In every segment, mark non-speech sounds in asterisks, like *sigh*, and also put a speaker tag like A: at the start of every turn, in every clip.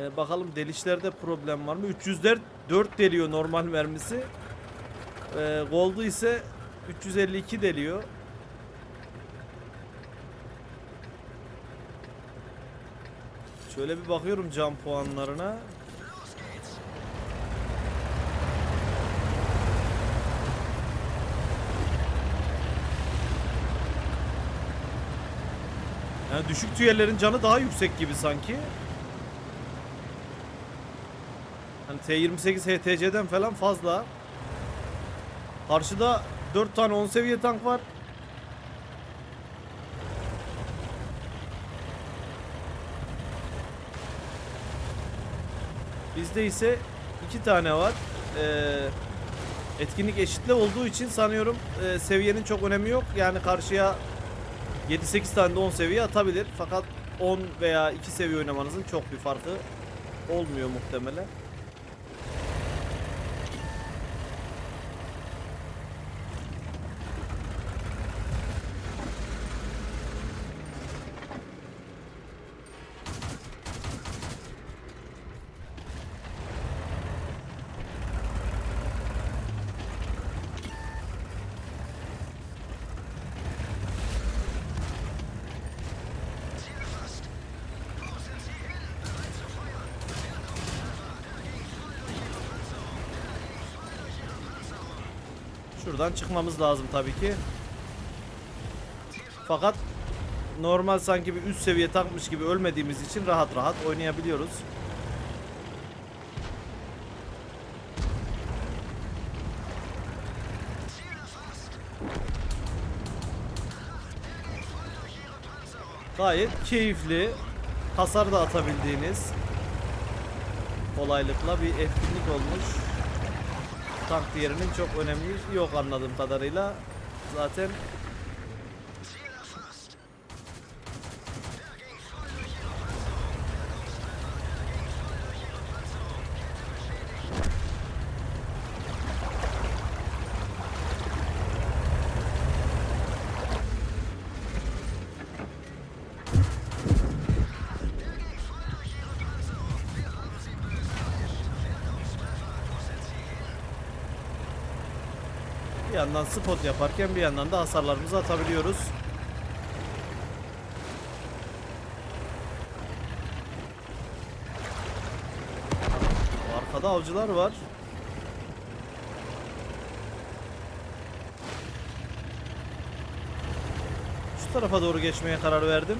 A: Ee, bakalım delişlerde problem var mı? 300'ler 4 deliyor normal mermisi. Ee, Gold'u ise 352 deliyor. Şöyle bir bakıyorum can puanlarına. Yani düşük tüyelerin canı daha yüksek gibi sanki. Hani T28 HTC'den falan fazla. Karşıda 4 tane 10 seviye tank var. Bizde ise 2 tane var. Ee, etkinlik eşitle olduğu için sanıyorum e, seviyenin çok önemi yok. Yani karşıya 7-8 tane de 10 seviye atabilir. Fakat 10 veya 2 seviye oynamanızın çok bir farkı olmuyor muhtemelen. Şuradan çıkmamız lazım tabii ki. Fakat normal sanki bir üst seviye takmış gibi ölmediğimiz için rahat rahat oynayabiliyoruz. Gayet keyifli. Hasar da atabildiğiniz kolaylıkla bir etkinlik olmuş. Tank diğerinin çok önemi yok anladığım kadarıyla. Zaten yandan spot yaparken bir yandan da hasarlarımızı atabiliyoruz. Arkada avcılar var. Şu tarafa doğru geçmeye karar verdim.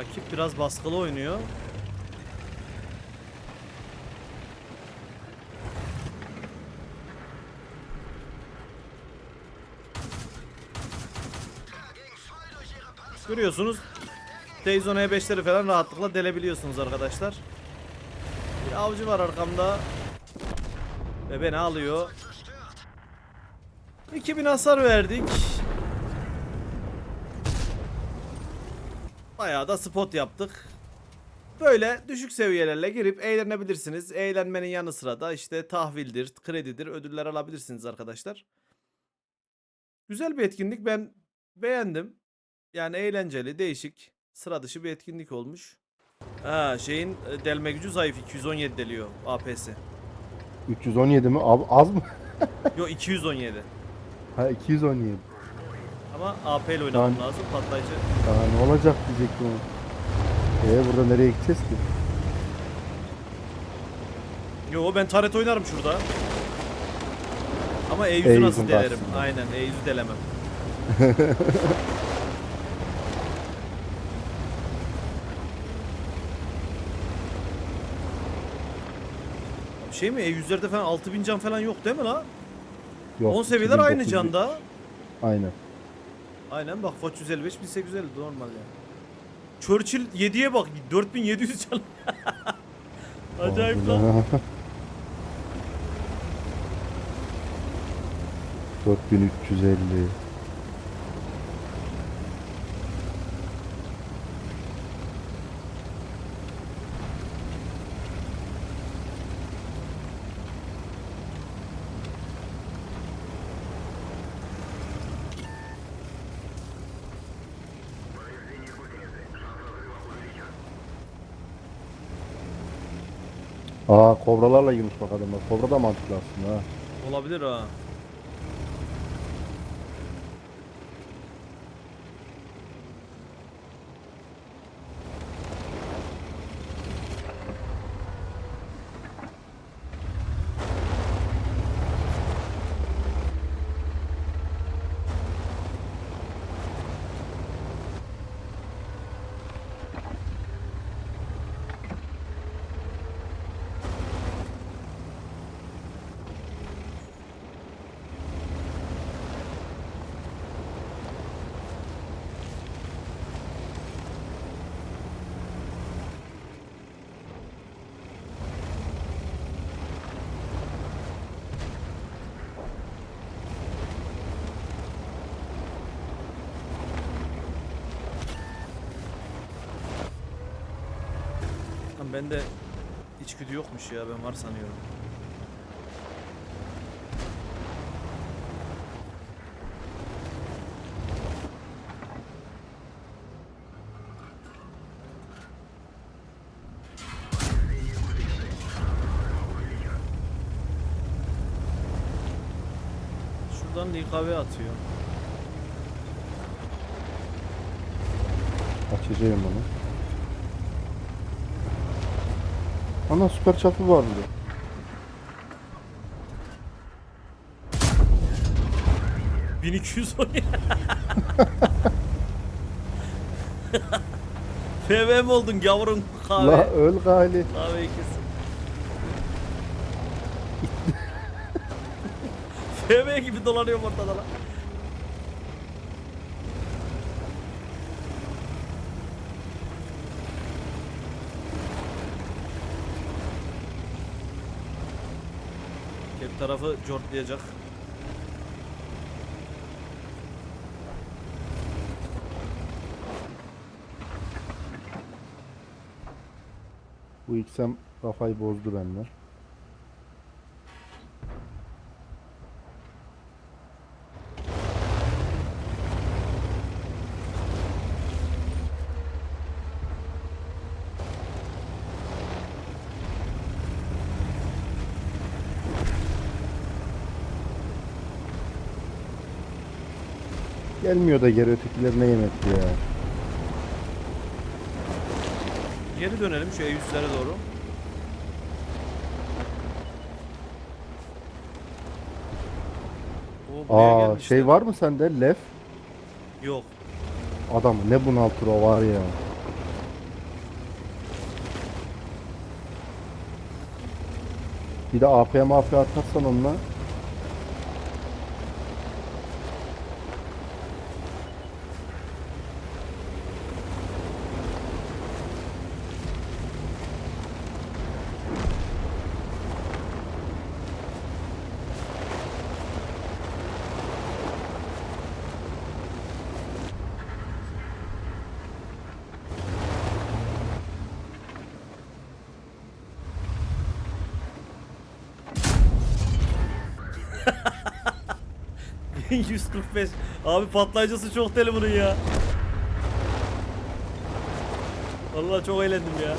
A: Rakip biraz baskılı oynuyor. Görüyorsunuz Teyzon E5'leri falan rahatlıkla delebiliyorsunuz arkadaşlar. Bir avcı var arkamda. Ve beni alıyor.
B: Zerstört.
A: 2000 hasar verdik. Bayağı da spot yaptık. Böyle düşük seviyelerle girip eğlenebilirsiniz. Eğlenmenin yanı sıra da işte tahvildir, kredidir, ödüller alabilirsiniz arkadaşlar. Güzel bir etkinlik ben beğendim. Yani eğlenceli, değişik, sıra dışı bir etkinlik olmuş. Ha şeyin e, delme gücü zayıf 217 deliyor AP'si.
C: 317 mi? Abi az mı? *laughs*
A: Yo 217.
C: Ha 217.
A: Ama AP ile oynamam
C: Tamam.
A: lazım patlayıcı.
C: Daha ne olacak diyecektim onu. Ee burada nereye gideceğiz ki?
A: Yo ben taret oynarım şurada. Ama E100'ü
C: E100'ün
A: nasıl delerim?
C: karşısında.
A: Aynen E100'ü delemem. *laughs* Şey mi E100'lerde falan 6000 can falan yok değil mi la?
C: Yok.
A: 10 seviyeler aynı
C: 2900.
A: canda.
C: Aynen.
A: Aynen bak Foç 155 1850 normal yani. Churchill 7'ye bak 4700 can. *laughs* Acayip lan.
C: 4350. Aa kobralarla girmiş bak adamlar. Kobra da mantıklı aslında ha.
A: Olabilir ha. Lan bende içgüdü yokmuş ya ben var sanıyorum. Şuradan LKV atıyor.
C: Açacağım onu. Ana süper çapı var burada.
A: 1210 ya. FVM oldun gavurun kahve.
C: La öl gali.
A: Kahve kesin. FV gibi dolanıyorum ortada lan. Tarafı cortlayacak.
C: Bu XM kafayı bozdu bende. Gelmiyor da geri ötekilerine yemekti ya.
A: Geri dönelim şu E100'lere doğru. Buraya
C: Aa
A: gelmişler.
C: şey var mı sende? Lef.
A: Yok.
C: Adam ne bunaltır o var ya. Bir de AP mafya atarsan onunla. *laughs*
A: ...145. Abi patlayıcısı çok deli bunun ya. Vallahi çok eğlendim ya.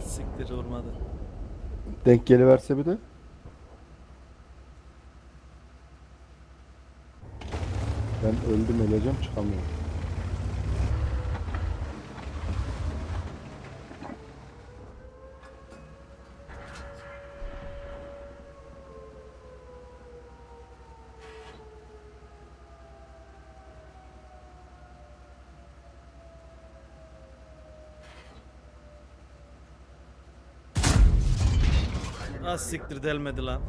A: Siktir olmadı.
C: Denk geliverse bir de. Ben öldüm öleceğim çıkamıyorum.
A: Az siktir delmedi lan.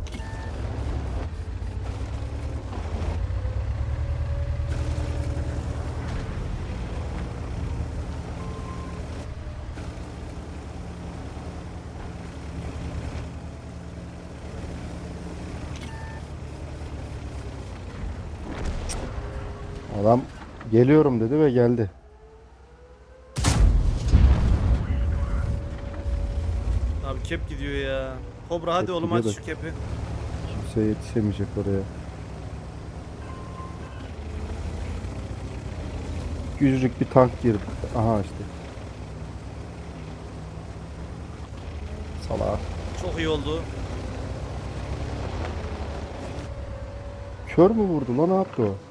C: Adam geliyorum dedi ve geldi.
A: Abi kep gidiyor ya. Kobra hadi
C: Kep
A: oğlum
C: gidiyor
A: aç
C: da-
A: şu kepi.
C: Kimse yetişemeyecek oraya. Küçücük bir tank girdi. Aha işte. Salak.
A: Çok iyi oldu.
C: Kör mü vurdu lan ne yaptı o?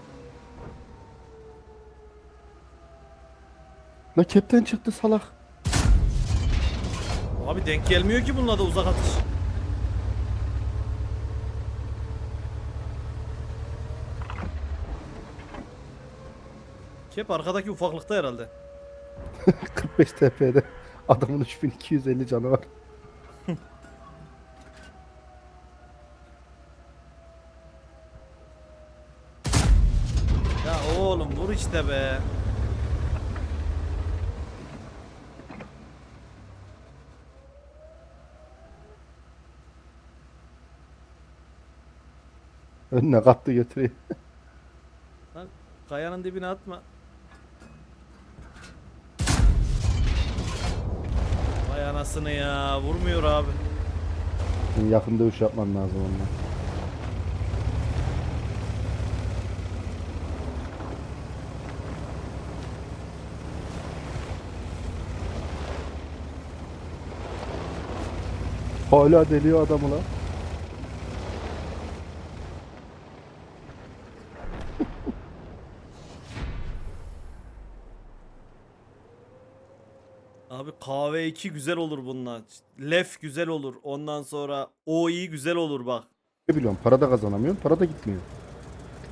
C: La kepten çıktı salak.
A: Abi denk gelmiyor ki bununla da uzak atış. Kep arkadaki ufaklıkta herhalde. *laughs*
C: 45 TP'de adamın 3250 canı var. *laughs*
A: Ya oğlum vur işte be.
C: Önüne kattı götürüyor.
A: Lan kayanın dibine atma. Vay anasını ya vurmuyor abi.
C: Senin yakın dövüş yapman lazım onunla. Hala deliyor adamı lan.
A: L2 güzel olur bununla. Lef güzel olur. Ondan sonra OI güzel olur bak.
C: Ne biliyorum para da kazanamıyorum para da gitmiyor.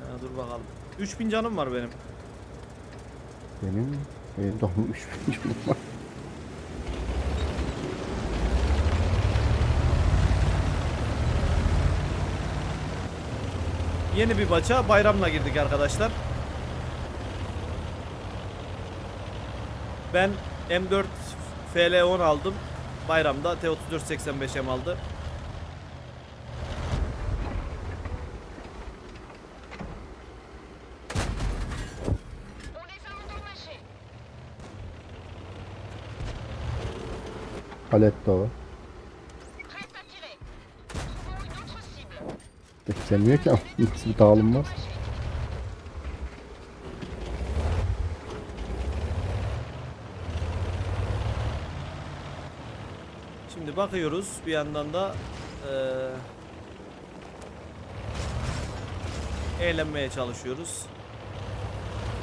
A: Ha, dur bakalım. 3000 canım var benim.
C: Benim evde 3000 canım var.
A: Yeni bir maça bayramla girdik arkadaşlar. Ben M4 FL10 aldım. Bayramda T3485M aldı.
C: Palet
D: cible.
C: Beklemiyor ki ama nasıl bir dağılım var.
A: Şimdi bakıyoruz bir yandan da eee eğlenmeye çalışıyoruz.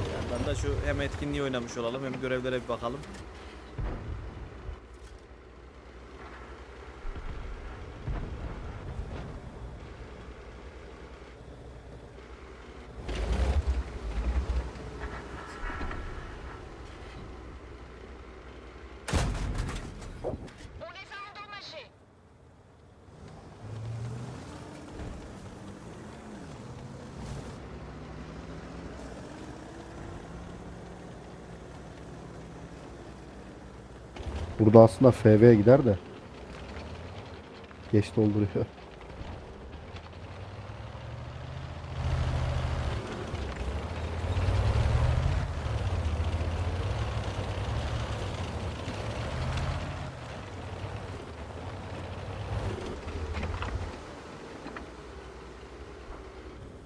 A: Bir yandan da şu hem etkinliği oynamış olalım hem görevlere bir bakalım.
C: Burada aslında FV gider de. Geç dolduruyor.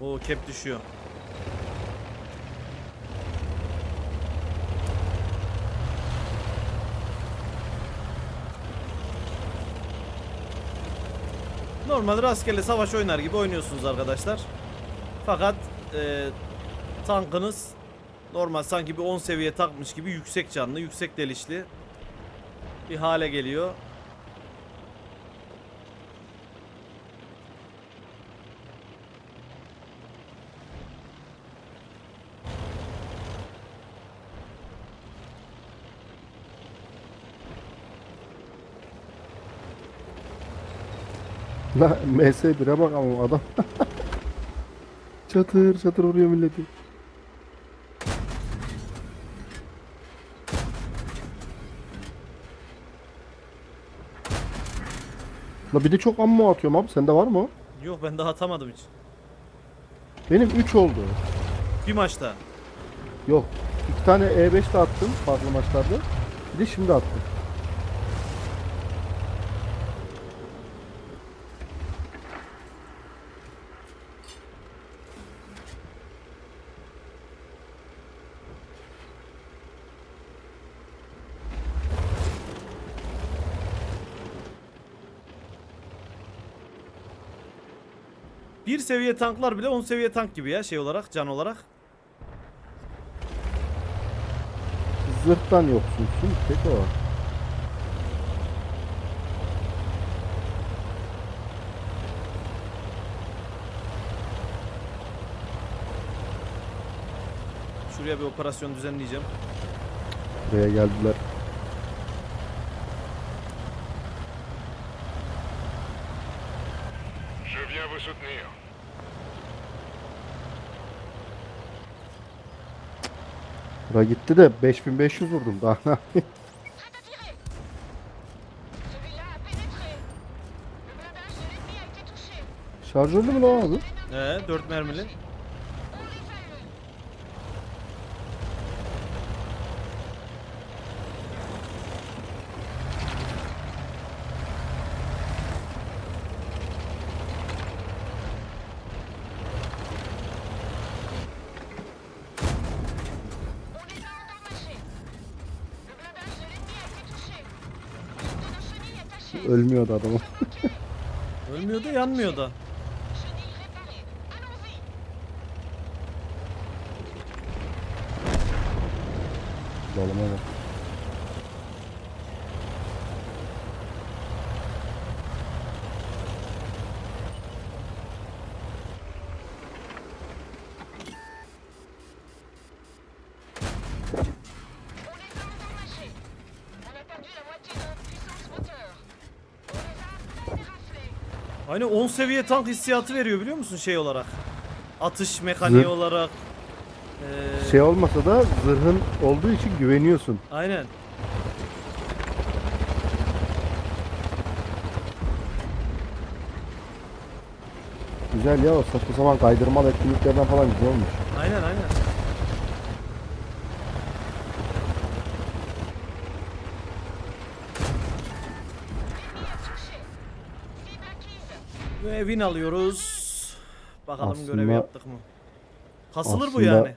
A: O kep düşüyor. Normal rastgele savaş oynar gibi oynuyorsunuz arkadaşlar. Fakat e, tankınız normal sanki bir 10 seviye takmış gibi yüksek canlı, yüksek delişli bir hale geliyor.
C: La MS1'e bak ama adam. *laughs* çatır çatır vuruyor milleti. La bir de çok ammo atıyorum abi. Sende var mı o?
A: Yok ben daha atamadım hiç.
C: Benim 3 oldu.
A: Bir maçta.
C: Yok. İki tane E5 de attım farklı maçlarda. Bir de şimdi attım.
A: Seviye tanklar bile 10 seviye tank gibi ya şey olarak can olarak.
C: Zırhtan yoksunsun. Tek o.
A: Şuraya bir operasyon düzenleyeceğim.
C: Buraya geldiler.
E: Je viens vous soutenir.
C: Bura gitti de 5500 vurdum daha ne yapayım? *laughs* Şarjörlü mü lan abi?
A: Ee 4 mermili.
C: Ölmüyordu adamı. *laughs*
A: Ölmüyor da yanmıyor da.
D: Chenille réparée. Allons-y.
C: Balama bak.
A: Aynı 10 seviye tank hissiyatı veriyor biliyor musun şey olarak? Atış mekaniği
C: Zırh.
A: olarak. Ee,
C: Şey olmasa da zırhın olduğu için güveniyorsun.
A: Aynen.
C: Güzel ya o saçma sapan kaydırmalı etkinliklerden falan güzel olmuş.
A: Aynen aynen. Win alıyoruz. Bakalım
C: Aslında-
A: görevi yaptık mı? Kasılır bu
C: aslında-
A: yani.